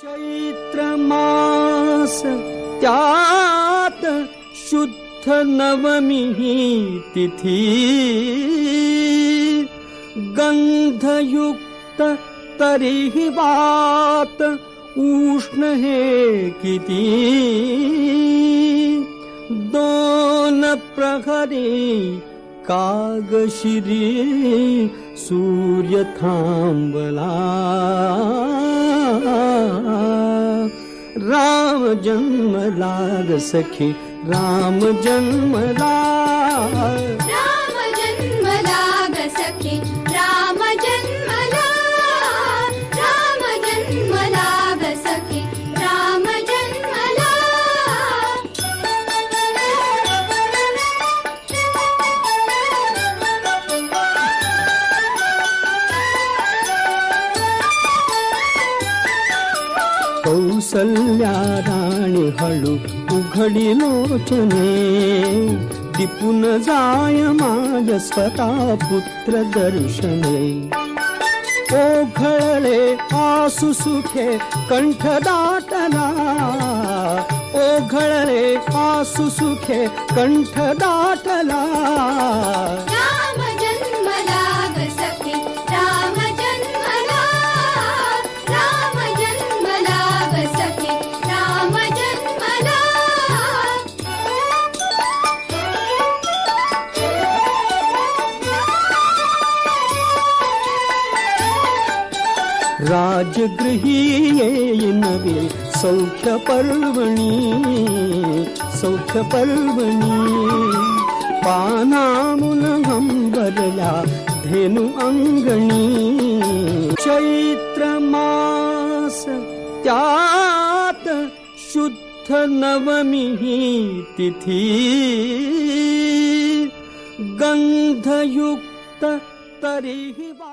चैत्र मास त्यात शुद्ध नवमी तिथी. गंधयुक्त तरीही वात उष्ण हे किती. दोन प्रहरी कागशिरी सूर्य थांबला. राम जन्मला सखी राम जन्म लाग कौसल्या राणी हळू उघडी लोचने. दिपून जाय माझ स्वतः पुत्र दर्शने. ओघळले आसु सुखे कंठ दाटला. ओघळले आसु सुखे कंठ दाटला. राजगृहीयेनवे सौख्यपर्वणि सौख्यपर्वणि। पानामुनहं बदला धेनु अङ्गणी। चैत्रमास मासत्यात् शुद्ध नवमी तिथि। गन्धयुक्त तर्हि वा